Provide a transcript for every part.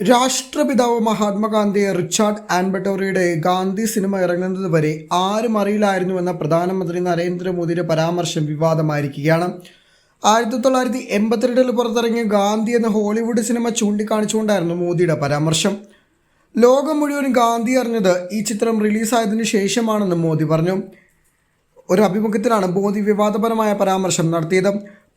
രാഷ്ട്രപിതാവ് മഹാത്മാഗാന്ധി റിച്ചാർഡ് ആൻബട്ടോറിയുടെ ഗാന്ധി സിനിമ ഇറങ്ങുന്നത് വരെ ആരും അറിയില്ലായിരുന്നുവെന്ന പ്രധാനമന്ത്രി നരേന്ദ്രമോദിയുടെ പരാമർശം വിവാദമായിരിക്കുകയാണ്. ആയിരത്തി തൊള്ളായിരത്തി എൺപത്തിരണ്ടിൽ പുറത്തിറങ്ങിയ ഗാന്ധി എന്ന ഹോളിവുഡ് സിനിമ ചൂണ്ടിക്കാണിച്ചുകൊണ്ടായിരുന്നു മോദിയുടെ പരാമർശം. ലോകം മുഴുവൻ ഗാന്ധി അറിഞ്ഞത് ഈ ചിത്രം റിലീസായതിനു ശേഷമാണെന്ന് മോദി പറഞ്ഞു. ഒരു അഭിമുഖത്തിലാണ് മോദി വിവാദപരമായ പരാമർശം നടത്തിയത്.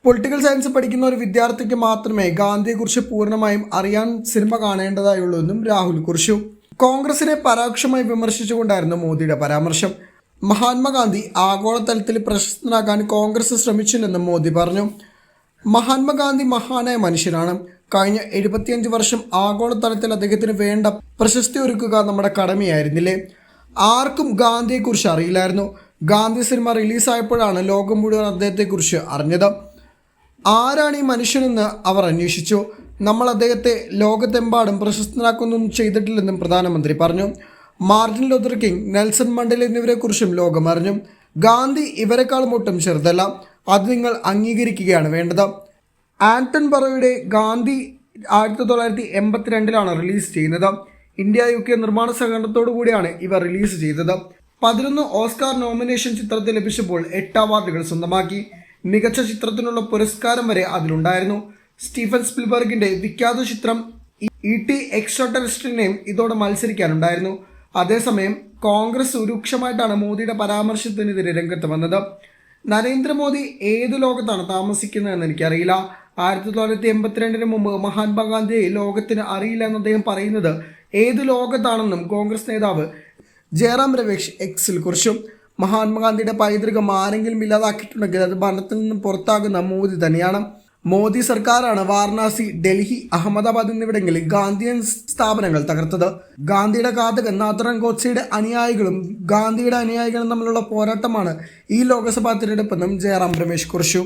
പൊളിറ്റിക്കൽ സയൻസ് പഠിക്കുന്ന ഒരു വിദ്യാർത്ഥിക്ക് മാത്രമേ ഗാന്ധിയെക്കുറിച്ച് പൂർണമായും അറിയാൻ സിനിമ കാണേണ്ടതായുള്ളൂ എന്നും രാഹുൽ കുറിച്ചു. കോൺഗ്രസിനെ പരോക്ഷമായി വിമർശിച്ചുകൊണ്ടായിരുന്നു മോദിയുടെ പരാമർശം. മഹാത്മാഗാന്ധി ആഗോളതലത്തിൽ പ്രശസ്തനാകാൻ കോൺഗ്രസ് ശ്രമിച്ചില്ലെന്നും മോദി പറഞ്ഞു. മഹാത്മാഗാന്ധി മഹാനായ മനുഷ്യനാണ്. കഴിഞ്ഞ എഴുപത്തിയഞ്ച് വർഷം ആഗോളതലത്തിൽ അദ്ദേഹത്തിന് വേണ്ട പ്രശസ്തി ഒരുക്കുക നമ്മുടെ കടമയായിരുന്നില്ലേ? ആർക്കും ഗാന്ധിയെക്കുറിച്ച് അറിയില്ലായിരുന്നു. ഗാന്ധി സിനിമ റിലീസായപ്പോഴാണ് ലോകം മുഴുവൻ അദ്ദേഹത്തെക്കുറിച്ച് അറിഞ്ഞത്. ആരാണ് ഈ മനുഷ്യനെന്ന് അവർ അന്വേഷിച്ചു. നമ്മൾ അദ്ദേഹത്തെ ലോകത്തെമ്പാടും പ്രശസ്തനാക്കുന്നൊന്നും ചെയ്തിട്ടില്ലെന്നും പ്രധാനമന്ത്രി പറഞ്ഞു. Martin Luther King Nelson Mandela എന്നിവരെക്കുറിച്ചും ലോകം അറിഞ്ഞു. ഗാന്ധി ഇവരെക്കാളും ഒട്ടും ചെറുതല്ല. അത് നിങ്ങൾ അംഗീകരിക്കുകയാണ് വേണ്ടത്. ആന്റൺ ബറോയുടെ ഗാന്ധി ആയിരത്തി തൊള്ളായിരത്തി എൺപത്തിരണ്ടിലാണ് റിലീസ് ചെയ്യുന്നത്. ഇന്ത്യ യു കെ നിർമ്മാണ സഹകരണത്തോടു കൂടിയാണ് ഇവ റിലീസ് ചെയ്തത്. പതിനൊന്ന് ഓസ്കാർ നോമിനേഷൻ ചിത്രത്തിൽ ലഭിച്ചപ്പോൾ എട്ട് അവാർഡുകൾ സ്വന്തമാക്കി. മികച്ച ചിത്രത്തിനുള്ള പുരസ്കാരം വരെ അതിലുണ്ടായിരുന്നു. സ്റ്റീഫൻ സ്പിൽബർഗിന്റെ വിഖ്യാത ചിത്രം ഇ ടി എക്സോട്ടറിസ്റ്റിനെയും ഇതോടെ മത്സരിക്കാനുണ്ടായിരുന്നു. അതേസമയം കോൺഗ്രസ് രൂക്ഷമായിട്ടാണ് മോദിയുടെ പരാമർശത്തിനെതിരെ രംഗത്ത് വന്നത്. നരേന്ദ്രമോദി ഏത് ലോകത്താണ് താമസിക്കുന്നതെന്ന് എനിക്കറിയില്ല. ആയിരത്തി തൊള്ളായിരത്തി എൺപത്തിരണ്ടിന് മുമ്പ് മഹാത്മാഗാന്ധിയെ ലോകത്തിന് അറിയില്ല എന്ന് അദ്ദേഹം പറയുന്നത് ഏത് ലോകത്താണെന്നും കോൺഗ്രസ് നേതാവ് ജയറാം രമേശ് എക്സിൽ കുറിച്ചു മഹാത്മാഗാന്ധിയുടെ പൈതൃകം ആരെങ്കിലും ഇല്ലാതാക്കിയിട്ടുണ്ടെങ്കിൽ അത് ഭരണത്തിൽ നിന്നും പുറത്താകുന്ന മോദി തന്നെയാണ്. മോദി സർക്കാരാണ് വാരണാസി ഡൽഹി അഹമ്മദാബാദ് എന്നിവിടങ്ങളിൽ ഗാന്ധിയൻ സ്ഥാപനങ്ങൾ തകർത്തത്. ഗാന്ധിയുടെ ഘാതകൻ നാഥറൻ ഗോഡ്സെയുടെ അനുയായികളും ഗാന്ധിയുടെ അനുയായികളും തമ്മിലുള്ള പോരാട്ടമാണ് ഈ ലോക്സഭാ തിരഞ്ഞെടുപ്പെന്നും ജയറാം രമേശ് കുറിച്ചു.